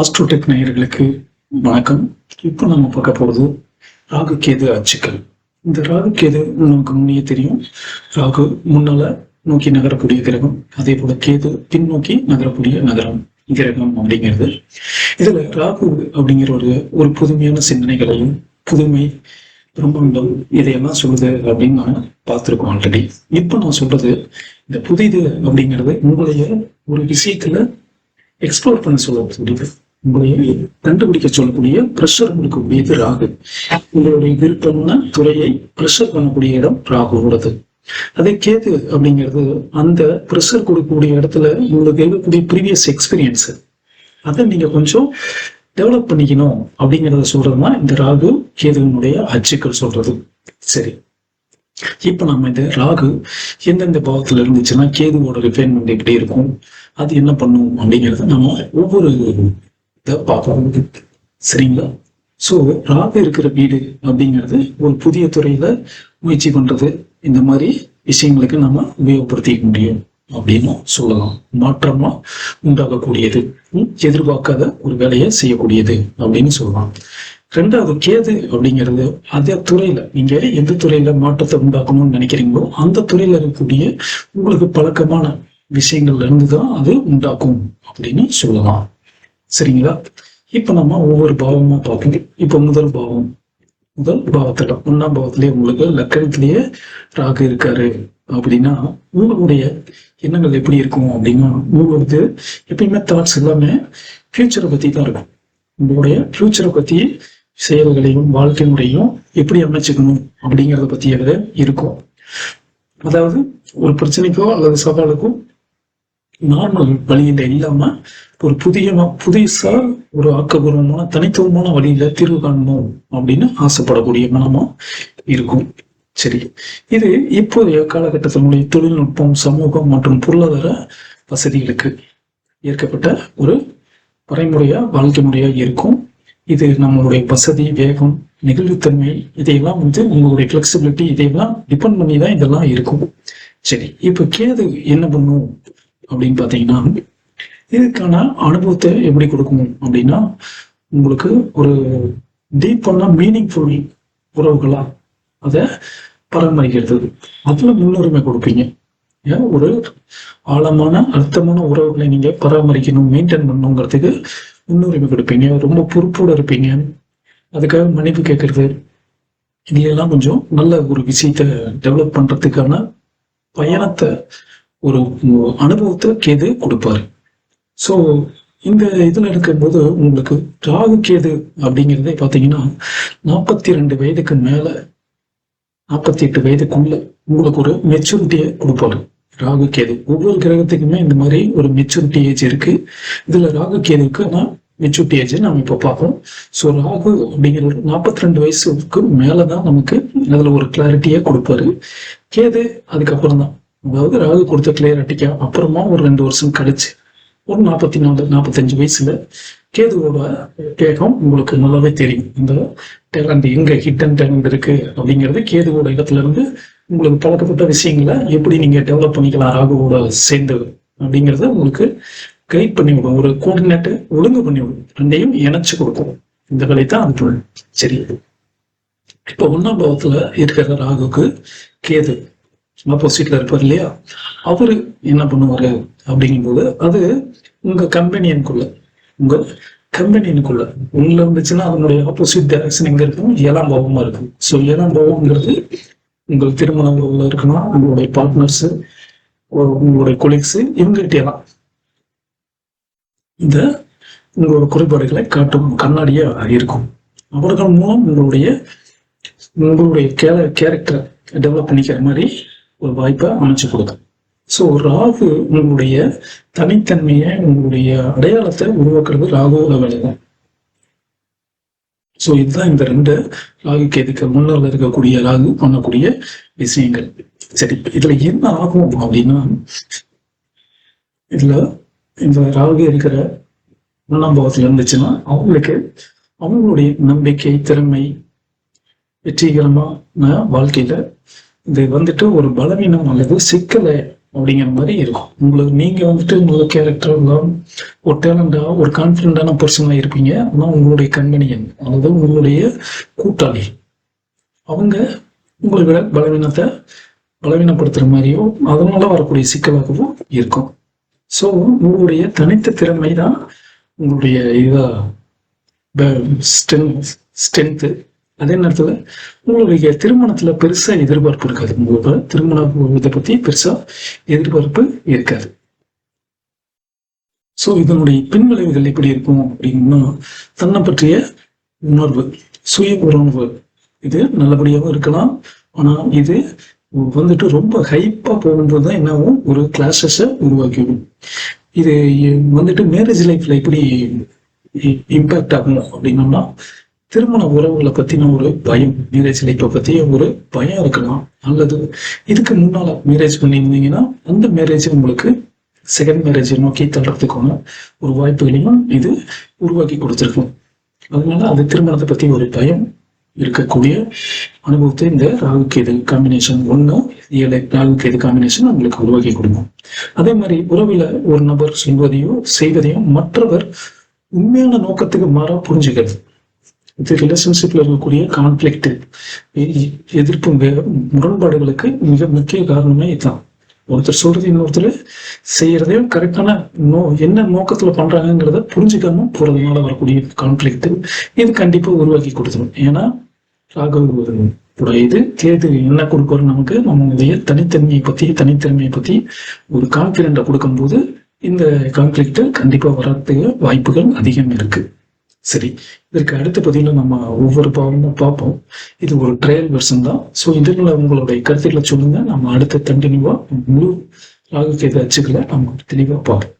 ஆஸ்ட்ரோடெக் நேயர்களுக்கு வணக்கம். இப்போ நம்ம பார்க்க போகிறது ராகு கேது அச்சுக்கள். இந்த ராகு கேது நமக்கு முன்னே தெரியும். ராகு முன்னால நோக்கி நகரக்கூடிய கிரகம் அதே போல கேது பின்னோக்கி நகரக்கூடிய நகரம் கிரகம் அப்படிங்கிறது. இதுல ராகு அப்படிங்கிற ஒரு ஒரு புதுமையான சிந்தனைகளையும் புதுமை பிரம்மாண்டம் இதையெல்லாம் சொல்லுது அப்படின்னு நான் பார்த்துருக்கோம் ஆல்ரெடி இப்போ நான் சொல்றது இந்த புதிது அப்படிங்கிறது உங்களுடைய ஒரு விஷயத்துல எக்ஸ்ப்ளோர் பண்ண சொல்லக்கூடியது உங்களை கண்டுபிடிக்க சொல்லக்கூடிய ப்ரெஷர் கொடுக்கக்கூடியது ராகு உங்களுடைய விருப்பமான துறையை ப்ரெஷர் பண்ணக்கூடிய இடம் ராகுவோடது. அதே கேது அப்படிங்கிறது அந்த ப்ரெஷர் கொடுக்கக்கூடிய இடத்துல உங்களுக்கு இருக்கக்கூடிய ப்ரீவியஸ் எக்ஸ்பீரியன்ஸ் அதை நீங்க கொஞ்சம் டெவலப் பண்ணிக்கணும் அப்படிங்கிறத சொல்றதுதான் இந்த ராகு கேதுவினுடைய அச்சுக்கள் சொல்றது. சரி. இப்ப நம்ம இந்த ராகு எந்தெந்த பாவத்துல இருந்துச்சுன்னா கேதுவோட ரிஃபைன்மெண்ட் எப்படி இருக்கும்? அது என்ன பண்ணும் அப்படிங்கிறத நம்ம ஒவ்வொரு சரிங்களா? ஸோ ராகு இருக்கிற வீடு அப்படிங்கிறது ஒரு புதிய துறையில முயற்சி பண்றது. இந்த மாதிரி விஷயங்களுக்கு நம்ம உபயோகப்படுத்திக்க முடியும் அப்படின்னு சொல்லலாம். மாற்றமா உண்டாகக்கூடியது. எதிர்பார்க்காத ஒரு வேலையை செய்யக்கூடியது அப்படின்னு சொல்லலாம். ரெண்டாவது கேது அப்படிங்கிறது அதே துறையில நீங்க எந்த துறையில மாற்றத்தை உண்டாக்கணும்னு நினைக்கிறீங்களோ அந்த துறையில இருக்கக்கூடிய உங்களுக்கு பழக்கமான விஷயங்கள்ல இருந்து தான் அது உண்டாக்கும் அப்படின்னு சொல்லலாம். சரிங்களா? இப்போ நம்ம ஒவ்வொரு பாவமாக பார்ப்போம். இப்போ முதல் பாவம். முதல் பாவத்தில் ஒன்றாம் பாவத்திலேயே உங்களுக்கு லக்கணத்திலேயே ராகு இருக்காரு அப்படின்னா உங்களுடைய எண்ணங்கள் எப்படி இருக்கும் அப்படின்னா உங்களுக்கு எப்பயுமே தாட்ஸ் எல்லாமே ஃபியூச்சரை பற்றி தான் இருக்கும். உங்களுடைய ஃபியூச்சரை பற்றி செயல்களையும் வாழ்க்கை முறையும் எப்படி அமைச்சுக்கணும் அப்படிங்கிறத பத்தியவே இருக்கும். அதாவது ஒரு பிரச்சனைக்கோ அல்லது சவாலுக்கோ நார்மல் வழியில இல்லாம ஒரு புதிய புதுசா ஒரு ஆக்கபூர்வமான தனித்துவமான வழியில தீர்வு காணணும் அப்படின்னு ஆசைப்படக்கூடிய மனமா இருக்கும். சரி. இது இப்போதைய காலகட்டத்தினுடைய தொழில்நுட்பம் சமூகம் மற்றும் பொருளாதார வசதிகளுக்கு ஏற்கப்பட்ட ஒரு வரைமுறையா வாழ்க்கை முறையா இருக்கும். இது நம்மளுடைய வசதி வேகம் நெகிழ்வுத்தன்மை இதையெல்லாம் வந்து உங்களுடைய ஃபிளெக்சிபிலிட்டி இதையெல்லாம் டிபெண்ட் பண்ணி தான் இதெல்லாம் இருக்கும். சரி. இப்ப கேது என்ன பண்ணும்? அப்படின்னு பார்த்தீங்கன்னா இதுக்கான அனுபவத்தை எப்படி கொடுக்கும் அப்படின்னா உங்களுக்கு ஒரு டீப்பான மீனிங்ஃபுல் உறவுகளா அதை பராமரிக்கிறது. அதுல முன்னுரிமை கொடுப்பீங்க. ஏன் ஒரு ஆழமான அர்த்தமான உறவுகளை நீங்க பராமரிக்கணும் மெயின்டைன் பண்ணணுங்கிறதுக்கு முன்னுரிமை கொடுப்பீங்க. ரொம்ப பொறுப்போடு இருப்பீங்க. அதுக்காக மன்னிப்பு கேட்கறது. இதுலெல்லாம் கொஞ்சம் நல்ல ஒரு விஷயத்த டெவலப் பண்றதுக்கான பயணத்தை ஒரு அனுபவத்தை கேது கொடுப்பாரு. ஸோ இந்த இதில் இருக்கும்போது உங்களுக்கு ராகு கேது அப்படிங்கிறதே பார்த்தீங்கன்னா நாற்பத்தி ரெண்டு வயதுக்கு மேலே நாற்பத்தி எட்டு வயதுக்குள்ள உங்களுக்கு ஒரு மெச்சூரிட்டியை கொடுப்பாரு. ராகு கேது. ஒவ்வொரு கிரகத்துக்குமே இந்த மாதிரி ஒரு மெச்சூரிட்டி ஏஜ் இருக்கு. இதுல ராகு கேதுக்கு நான் மெச்சூரிட்டி ஏஜ் நம்ம இப்போ பார்ப்போம். ஸோ ராகு அப்படிங்கிற ஒரு நாற்பத்தி ரெண்டு வயசுக்கு மேலே தான் நமக்கு அதில் ஒரு கிளாரிட்டியை கொடுப்பாரு. கேது அதுக்கப்புறம் தான் அதாவது ராகு கொடுத்த கிளியரிட்டிக்கு அப்புறமா ஒரு ரெண்டு வருஷம் கழிச்சு ஒரு நாற்பத்தி நாலு நாற்பத்தஞ்சு வயசுல கேதுவோட வேகம் உங்களுக்கு நல்லாவே தெரியும். இந்த டேலண்ட் எங்க ஹிட் அண்ட் டேலண்ட் இருக்கு அப்படிங்கிறது கேதுவோட இடத்துல இருந்து உங்களுக்கு பழக்கப்பட்ட விஷயங்களை எப்படி நீங்க டெவலப் பண்ணிக்கலாம் ராகுவோட சேர்ந்து அப்படிங்கறத உங்களுக்கு கைட் பண்ணி விடும். ஒரு கோஆர்டினேட் ஒழுங்கு பண்ணி விடும். ரெண்டையும் இணைச்சு கொடுக்கும். இந்த வேலை தான் அது தொழில். சரி. இப்போ ஒன்னாம் பாவத்துல இருக்கிற ராகுக்கு கேது. ஆப்போசிட்ல இருப்பார் இல்லையா? அவரு என்ன பண்ணுவாரு அப்படிங்கும்போது அது உங்க கம்பெனியனுக்குள்ள உங்க கம்பெனியனுக்குள்ள உள்ள இருந்துச்சுன்னா அதனுடைய ஆப்போசிட் டைரக்ஷன் எங்க இருக்கும்? ஏழாம் பாவமா இருக்கும். ஸோ ஏழாம் பாவம்ங்கிறது உங்கள் திருமண உறவுல இருக்கணும் உங்களுடைய பார்ட்னர்ஸ் உங்களுடைய கொலீக்ஸ் இவங்ககிட்ட எல்லாம் இந்த உங்களோட குறைபாடுகளை காட்டும் கண்ணாடியா இருக்கும். அவர்கள் மூலம் உங்களுடைய உங்களுடைய கேரக்டரை டெவலப் பண்ணிக்கிற மாதிரி ஒரு வாய்ப்பை அமைச்சு கொடுக்கும். ஸோ ராகு உங்களுடைய தனித்தன்மையை உங்களுடைய அடையாளத்தை உருவாக்குறது ராகுவோட வேலை தான் ஸோ இதுதான் இந்த ரெண்டு ராகுக்கு எதுக்கு முன்னால் இருக்கக்கூடிய ராகு பண்ணக்கூடிய விஷயங்கள். சரி இதுல என்ன ஆகும் அப்படின்னா இதுல இந்த ராகு இருக்கிற மூணாம் பாவத்தில் இருந்துச்சுன்னா அவங்களுக்கு அவங்களுடைய நம்பிக்கை திறமை வெற்றிகரமான வாழ்க்கையில இது வந்துட்டு ஒரு பலவீனம் அல்லது சிக்கலை அப்படிங்கிற மாதிரி இருக்கும். உங்களுக்கு நீங்க வந்துட்டு உங்களோட கேரக்டர்லாம் ஒரு டேலண்டா ஒரு கான்பிடண்டான பர்சனா இருப்பீங்க. ஆனா உங்களுடைய கம்பெனியன் அல்லது உங்களுடைய கூட்டாளி அவங்க உங்களை விட பலவீனத்தை பலவீனப்படுத்துற மாதிரியோ அதனால வரக்கூடிய சிக்கலாகவும் இருக்கும். ஸோ உங்களுடைய தனித்த திறமை தான் உங்களுடைய இதா ஸ்ட்ரென்த்து அதே நேரத்தில் உங்களுடைய திருமணத்துல பெருசா எதிர்பார்ப்பு இருக்காது. உங்களோட திருமண இதை பற்றி பெருசா எதிர்பார்ப்பு இருக்காது. ஸோ இதனுடைய பின்விளைவுகள் எப்படி இருக்கும் அப்படின்னா தன்னை பற்றிய உணர்வு சுய உணர்வு இது நல்லபடியாகவும் இருக்கலாம். ஆனா இது வந்துட்டு ரொம்ப ஹைப்பா போகும்போது தான் என்னாகும்? ஒரு கிளாஸஸை உருவாக்கிவிடும். இது வந்துட்டு மேரேஜ் லைஃப்ல எப்படி இம்பேக்ட் ஆகும் அப்படின்னோம்னா திருமண உறவுகளை பத்தின ஒரு பயம் மேரேஜ் லைஃப்பை பத்தி ஒரு பயம் இருக்கலாம். அல்லது இதுக்கு முன்னால மேரேஜ் பண்ணியிருந்தீங்கன்னா அந்த மேரேஜ் உங்களுக்கு செகண்ட் மேரேஜை நோக்கி தள்ளுறதுக்கான ஒரு வாய்ப்புகளையும் இது உருவாக்கி கொடுத்துருக்கும். அதனால அந்த திருமணத்தை பத்தி ஒரு பயம் இருக்கக்கூடிய அனுபவத்தை இந்த ராகு கேது காம்பினேஷன் ஒன்று ஏழை ராகு கேது காம்பினேஷன் உங்களுக்கு உருவாக்கி கொடுக்கும். அதே மாதிரி உறவில் ஒரு நபர் சொல்வதையோ செய்வதையும் மற்றவர் உண்மையான நோக்கத்துக்கு மாற புரிஞ்சுக்கிறது. இது ரிலேஷன்ஷிப்ல இருக்கக்கூடிய கான்ஃபிளிக்ட் எதிர்ப்பு முரண்பாடுகளுக்கு மிக முக்கிய காரணமே இதுதான். ஒருத்தர் சொல்றது இன்னொருத்தர் செய்யறதையும் கரெக்டான நோ என்ன நோக்கத்துல பண்றாங்கிறத புரிஞ்சுக்காம போறதுனால வரக்கூடிய கான்ஃபிளிக்ட் இது கண்டிப்பா உருவாக்கி கொடுத்துரும். ஏன்னா ராகு இது கேது என்ன கொடுப்பாரு நமக்கு? நம்மளுடைய தனித்தன்மையை பத்தி தனித்திறமையை பத்தி ஒரு கான்பிடென்ட்டை கொடுக்கும்போது இந்த கான்ஃபிளிக்ட் கண்டிப்பா வர்றதுக்கு வாய்ப்புகள் அதிகம் இருக்கு. சரி இதற்கு அடுத்த பார்த்தீங்கன்னா நம்ம ஒவ்வொரு பாவமும் பார்ப்போம். இது ஒரு ட்ரையல் வெர்ஷன் தான். ஸோ இதில் உங்களுடைய கருத்துக்களை சொல்லுங்க. நம்ம அடுத்த கண்டினியூவா முழு ராகு கேது அச்சுக்களை நம்ம தெளிவாக பார்ப்போம்.